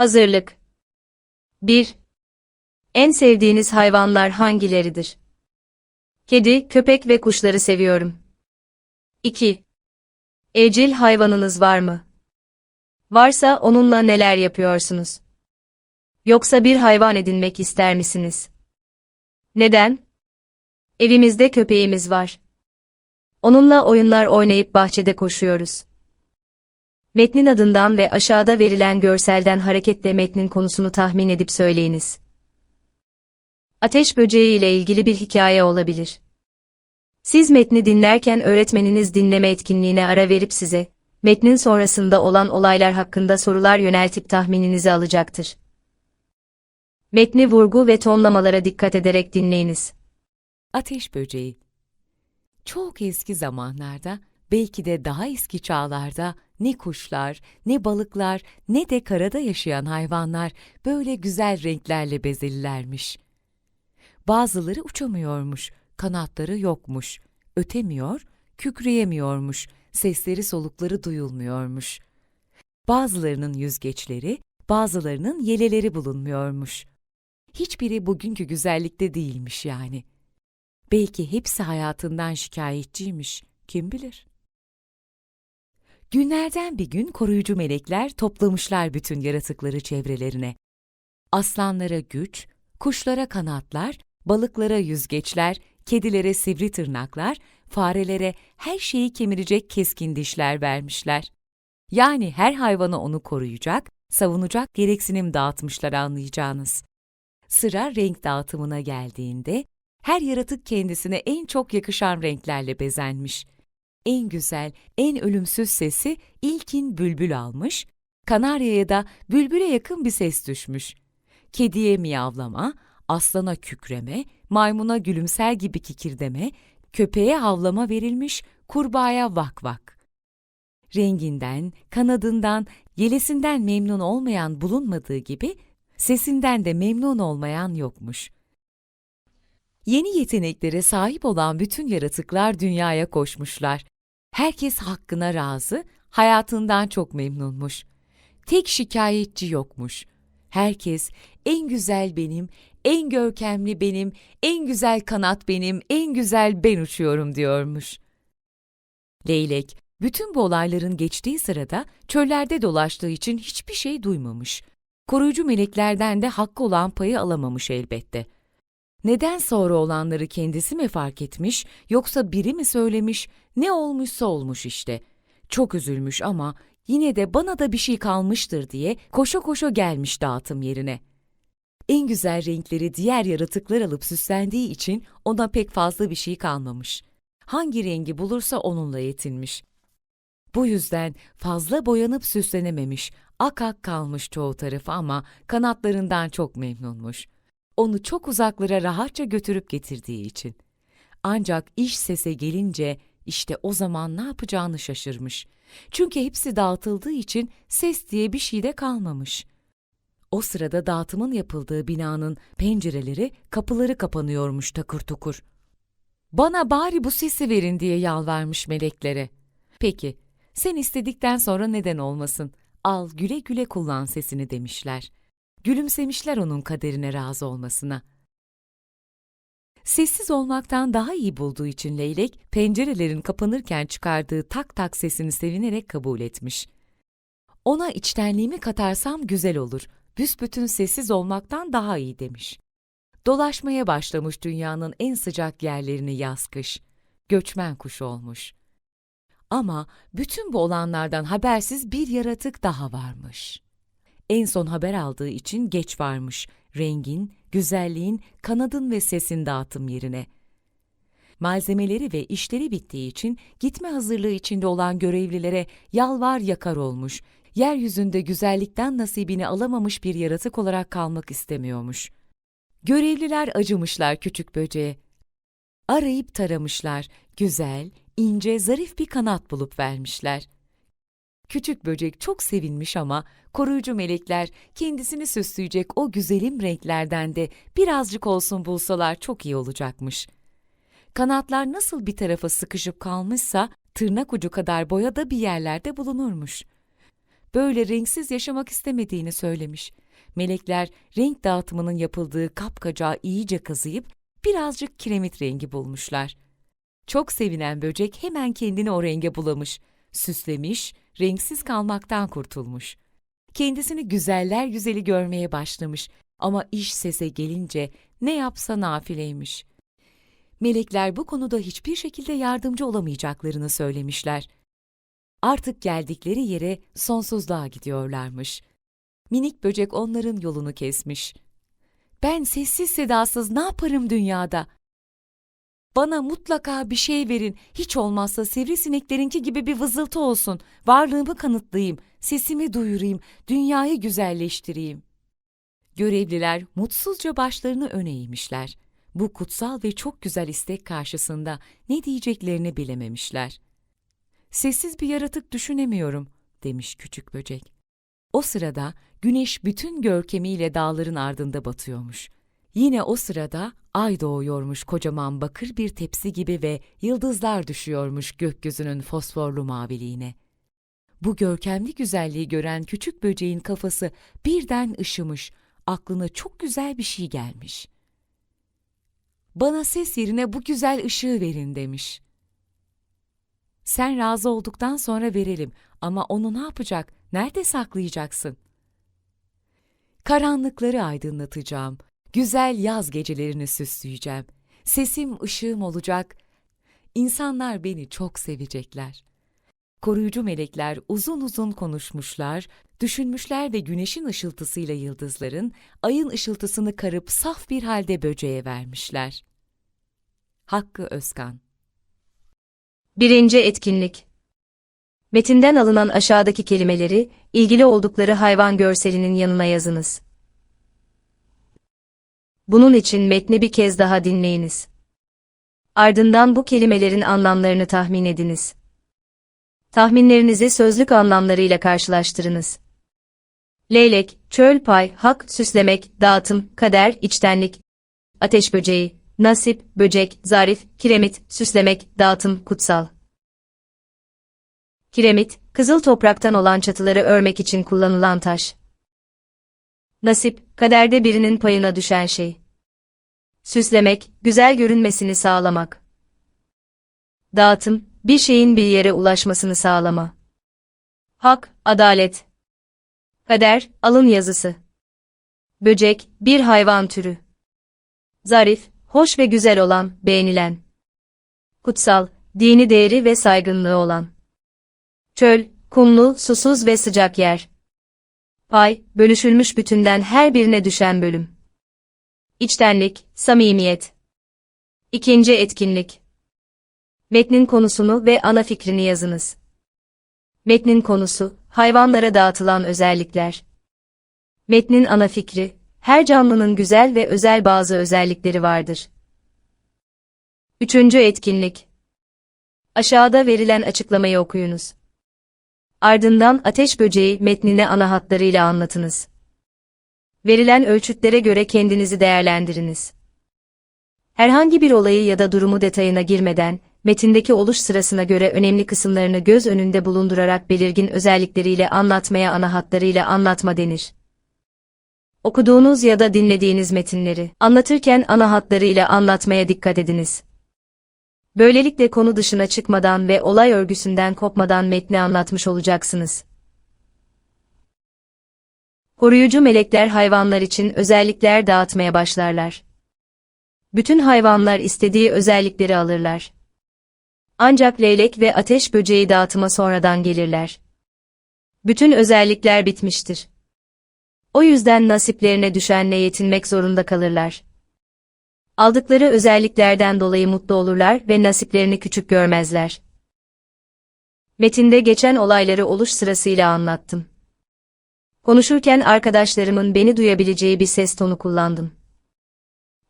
Hazırlık 1. En sevdiğiniz hayvanlar hangileridir? Kedi, köpek ve kuşları seviyorum. 2. Evcil hayvanınız var mı? Varsa onunla neler yapıyorsunuz? Yoksa bir hayvan edinmek ister misiniz? Neden? Evimizde köpeğimiz var. Onunla oyunlar oynayıp bahçede koşuyoruz. Metnin adından ve aşağıda verilen görselden hareketle metnin konusunu tahmin edip söyleyiniz. Ateş böceği ile ilgili bir hikaye olabilir. Siz metni dinlerken öğretmeniniz dinleme etkinliğine ara verip size, metnin sonrasında olan olaylar hakkında sorular yöneltip tahmininizi alacaktır. Metni vurgu ve tonlamalara dikkat ederek dinleyiniz. Ateş böceği. Çok eski zamanlarda, belki de daha eski çağlarda ne kuşlar, ne balıklar, ne de karada yaşayan hayvanlar böyle güzel renklerle bezelilermiş. Bazıları uçamıyormuş, kanatları yokmuş, ötemiyor, kükreyemiyormuş, sesleri solukları duyulmuyormuş. Bazılarının yüzgeçleri, bazılarının yeleleri bulunmuyormuş. Hiçbiri bugünkü güzellikte değilmiş yani. Belki hepsi hayatından şikayetçiymiş, kim bilir. Günlerden bir gün koruyucu melekler toplamışlar bütün yaratıkları çevrelerine. Aslanlara güç, kuşlara kanatlar, balıklara yüzgeçler, kedilere sivri tırnaklar, farelere her şeyi kemirecek keskin dişler vermişler. Yani her hayvana onu koruyacak, savunacak gereksinim dağıtmışlar anlayacağınız. Sıra renk dağıtımına geldiğinde, her yaratık kendisine en çok yakışan renklerle bezenmiş. En güzel, en ölümsüz sesi ilkin bülbül almış, kanaryaya da bülbüle yakın bir ses düşmüş. Kediye miyavlama, aslana kükreme, maymuna gülümser gibi kikirdeme, köpeğe havlama verilmiş, kurbağaya vak vak. Renginden, kanadından, yelesinden memnun olmayan bulunmadığı gibi, sesinden de memnun olmayan yokmuş. Yeni yeteneklere sahip olan bütün yaratıklar dünyaya koşmuşlar. Herkes hakkına razı, hayatından çok memnunmuş. Tek şikayetçi yokmuş. Herkes en güzel benim, en görkemli benim, en güzel kanat benim, en güzel ben uçuyorum diyormuş. Leylek, bütün bu olayların geçtiği sırada çöllerde dolaştığı için hiçbir şey duymamış. Koruyucu meleklerden de hakkı olan payı alamamış elbette. Neden sonra olanları kendisi mi fark etmiş, yoksa biri mi söylemiş, ne olmuşsa olmuş işte. Çok üzülmüş ama yine de bana da bir şey kalmıştır diye koşa koşa gelmiş dağıtım yerine. En güzel renkleri diğer yaratıklar alıp süslendiği için ona pek fazla bir şey kalmamış. Hangi rengi bulursa onunla yetinmiş. Bu yüzden fazla boyanıp süslenememiş, ak ak kalmış çoğu tarafı ama kanatlarından çok memnunmuş. Onu çok uzaklara rahatça götürüp getirdiği için. Ancak iş sese gelince işte o zaman ne yapacağını şaşırmış. Çünkü hepsi dağıtıldığı için ses diye bir şey de kalmamış. O sırada dağıtımın yapıldığı binanın pencereleri, kapıları kapanıyormuş takır tukur. Bana bari bu sesi verin diye yalvarmış meleklere. Peki, sen istedikten sonra neden olmasın? Al güle güle kullan sesini demişler. Gülümsemişler onun kaderine razı olmasına. Sessiz olmaktan daha iyi bulduğu için leylek, pencerelerin kapanırken çıkardığı tak tak sesini sevinerek kabul etmiş. Ona içtenliğimi katarsam güzel olur, büsbütün sessiz olmaktan daha iyi demiş. Dolaşmaya başlamış dünyanın en sıcak yerlerini yaz kış. Göçmen kuş olmuş. Ama bütün bu olanlardan habersiz bir yaratık daha varmış. En son haber aldığı için geç varmış. Rengin, güzelliğin, kanadın ve sesin dağıtım yerine. Malzemeleri ve işleri bittiği için gitme hazırlığı içinde olan görevlilere yalvar yakar olmuş. Yeryüzünde güzellikten nasibini alamamış bir yaratık olarak kalmak istemiyormuş. Görevliler acımışlar küçük böceğe. Arayıp taramışlar. Güzel, ince, zarif bir kanat bulup vermişler. Küçük böcek çok sevinmiş ama koruyucu melekler kendisini süsleyecek o güzelim renklerden de birazcık olsun bulsalar çok iyi olacakmış. Kanatlar nasıl bir tarafa sıkışıp kalmışsa tırnak ucu kadar boya da bir yerlerde bulunurmuş. böyle renksiz yaşamak istemediğini söylemiş. Melekler renk dağıtımının yapıldığı kapkacağı iyice kazıyıp birazcık kiremit rengi bulmuşlar. Çok sevinen böcek hemen kendini o renge bulamış, süslemiş, renksiz kalmaktan kurtulmuş. Kendisini güzeller güzeli görmeye başlamış ama iş sese gelince ne yapsa nafileymiş. Melekler bu konuda hiçbir şekilde yardımcı olamayacaklarını söylemişler. Artık geldikleri yere sonsuzluğa gidiyorlarmış. Minik böcek onların yolunu kesmiş. Ben sessiz sedasız ne yaparım dünyada? Bana mutlaka bir şey verin, hiç olmazsa sivrisineklerinki gibi bir vızıltı olsun, varlığımı kanıtlayayım, sesimi duyurayım, dünyayı güzelleştireyim. Görevliler mutsuzca başlarını öne eğmişler. Bu kutsal ve çok güzel istek karşısında ne diyeceklerini bilememişler. Sessiz bir yaratık düşünemiyorum, demiş küçük böcek. O sırada güneş bütün görkemiyle dağların ardında batıyormuş. Yine o sırada ay doğuyormuş kocaman bakır bir tepsi gibi ve yıldızlar düşüyormuş gökyüzünün fosforlu maviliğine. Bu görkemli güzelliği gören küçük böceğin kafası birden ışımış, aklına çok güzel bir şey gelmiş. Bana ses yerine bu güzel ışığı verin demiş. Sen razı olduktan sonra verelim ama onu ne yapacak, nerede saklayacaksın? Karanlıkları aydınlatacağım, güzel yaz gecelerini süsleyeceğim. Sesim ışığım olacak, İnsanlar beni çok sevecekler. Koruyucu melekler uzun uzun konuşmuşlar, düşünmüşler ve güneşin ışıltısıyla yıldızların, ayın ışıltısını karıp saf bir halde böceğe vermişler. Hakkı Özkan Birinci etkinlik. Metinden alınan aşağıdaki kelimeleri ilgili oldukları hayvan görselinin yanına yazınız. Bunun için metni bir kez daha dinleyiniz. Ardından bu kelimelerin anlamlarını tahmin ediniz. Tahminlerinizi sözlük anlamlarıyla karşılaştırınız. Leylek, çöl pay, hak, süslemek, dağıtım, kader, içtenlik, ateş böceği, nasip, böcek, zarif, kiremit, süslemek, dağıtım, kutsal. Kiremit, kızıl topraktan olan çatıları örmek için kullanılan taş. Nasip, kaderde birinin payına düşen şey. Süslemek, güzel görünmesini sağlamak. Dağıtım, bir şeyin bir yere ulaşmasını sağlama. Hak, adalet. Kader, alın yazısı. Böcek, bir hayvan türü. Zarif, hoş ve güzel olan, beğenilen. Kutsal, dini değeri ve saygınlığı olan. Çöl, kumlu, susuz ve sıcak yer. Pay, bölüşülmüş bütünden her birine düşen bölüm. İçtenlik, samimiyet. İkinci etkinlik. Metnin konusunu ve ana fikrini yazınız. Metnin konusu, hayvanlara dağıtılan özellikler. Metnin ana fikri, her canlının güzel ve özel bazı özellikleri vardır. Üçüncü etkinlik. Aşağıda verilen açıklamayı okuyunuz. Ardından ateş böceği metnini ana hatlarıyla anlatınız. Verilen ölçütlere göre kendinizi değerlendiriniz. Herhangi bir olayı ya da durumu detayına girmeden, metindeki oluş sırasına göre önemli kısımlarını göz önünde bulundurarak belirgin özellikleriyle anlatmaya ana hatlarıyla anlatma denir. Okuduğunuz ya da dinlediğiniz metinleri anlatırken ana hatlarıyla anlatmaya dikkat ediniz. Böylelikle konu dışına çıkmadan ve olay örgüsünden kopmadan metni anlatmış olacaksınız. Koruyucu melekler hayvanlar için özellikler dağıtmaya başlarlar. Bütün hayvanlar istediği özellikleri alırlar. Ancak leylek ve ateş böceği dağıtıma sonradan gelirler. Bütün özellikler bitmiştir. O yüzden nasiplerine düşenle yetinmek zorunda kalırlar. Aldıkları özelliklerden dolayı mutlu olurlar ve nasiplerini küçük görmezler. Metinde geçen olayları oluş sırasıyla anlattım. Konuşurken arkadaşlarımın beni duyabileceği bir ses tonu kullandım.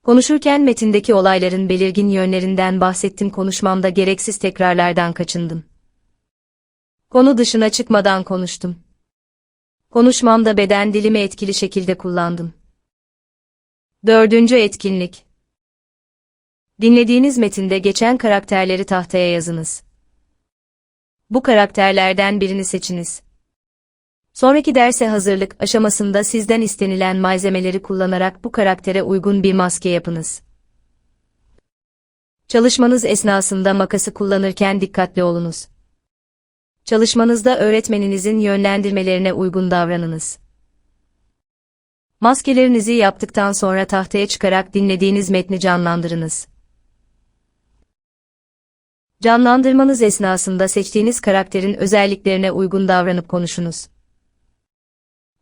Konuşurken metindeki olayların belirgin yönlerinden bahsettim konuşmamda gereksiz tekrarlardan kaçındım. Konu dışına çıkmadan konuştum. Konuşmamda beden dilimi etkili şekilde kullandım. Dördüncü etkinlik. Dinlediğiniz metinde geçen karakterleri tahtaya yazınız. Bu karakterlerden birini seçiniz. Sonraki derse hazırlık aşamasında sizden istenilen malzemeleri kullanarak bu karaktere uygun bir maske yapınız. Çalışmanız esnasında makası kullanırken dikkatli olunuz. Çalışmanızda öğretmeninizin yönlendirmelerine uygun davranınız. Maskelerinizi yaptıktan sonra tahtaya çıkarak dinlediğiniz metni canlandırınız. Canlandırmanız esnasında seçtiğiniz karakterin özelliklerine uygun davranıp konuşunuz.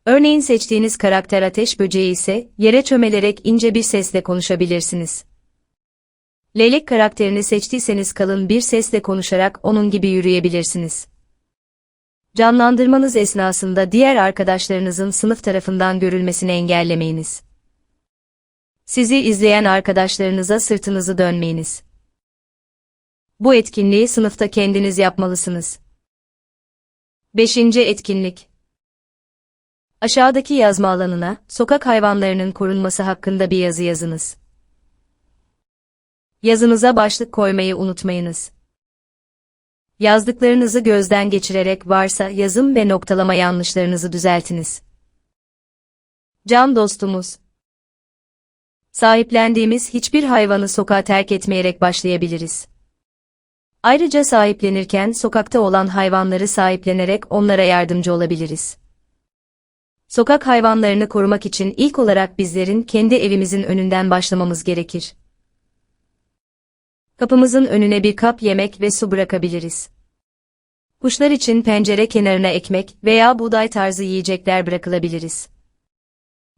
Örneğin seçtiğiniz karakter ateş böceği ise yere çömelerek ince bir sesle konuşabilirsiniz. Leylek karakterini seçtiyseniz kalın bir sesle konuşarak onun gibi yürüyebilirsiniz. Canlandırmanız esnasında diğer arkadaşlarınızın sınıf tarafından görülmesini engellemeyiniz. Sizi izleyen arkadaşlarınıza sırtınızı dönmeyiniz. Bu etkinliği sınıfta kendiniz yapmalısınız. 5. etkinlik Aşağıdaki yazma alanına, sokak hayvanlarının korunması hakkında bir yazı yazınız. Yazınıza başlık koymayı unutmayınız. Yazdıklarınızı gözden geçirerek varsa yazım ve noktalama yanlışlarınızı düzeltiniz. Can dostumuz. Sahiplendiğimiz hiçbir hayvanı sokağa terk etmeyerek başlayabiliriz. Ayrıca sahiplenirken sokakta olan hayvanları sahiplenerek onlara yardımcı olabiliriz. Sokak hayvanlarını korumak için ilk olarak bizlerin kendi evimizin önünden başlamamız gerekir. Kapımızın önüne bir kap yemek ve su bırakabiliriz. Kuşlar için pencere kenarına ekmek veya buğday tarzı yiyecekler bırakılabiliriz.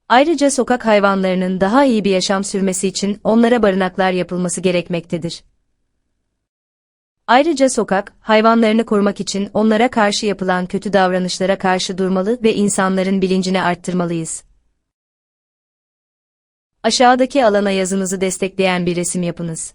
Ayrıca sokak hayvanlarının daha iyi bir yaşam sürmesi için onlara barınaklar yapılması gerekmektedir. Ayrıca sokak, hayvanlarını korumak için onlara karşı yapılan kötü davranışlara karşı durmalı ve insanların bilincini arttırmalıyız. Aşağıdaki alana yazınızı destekleyen bir resim yapınız.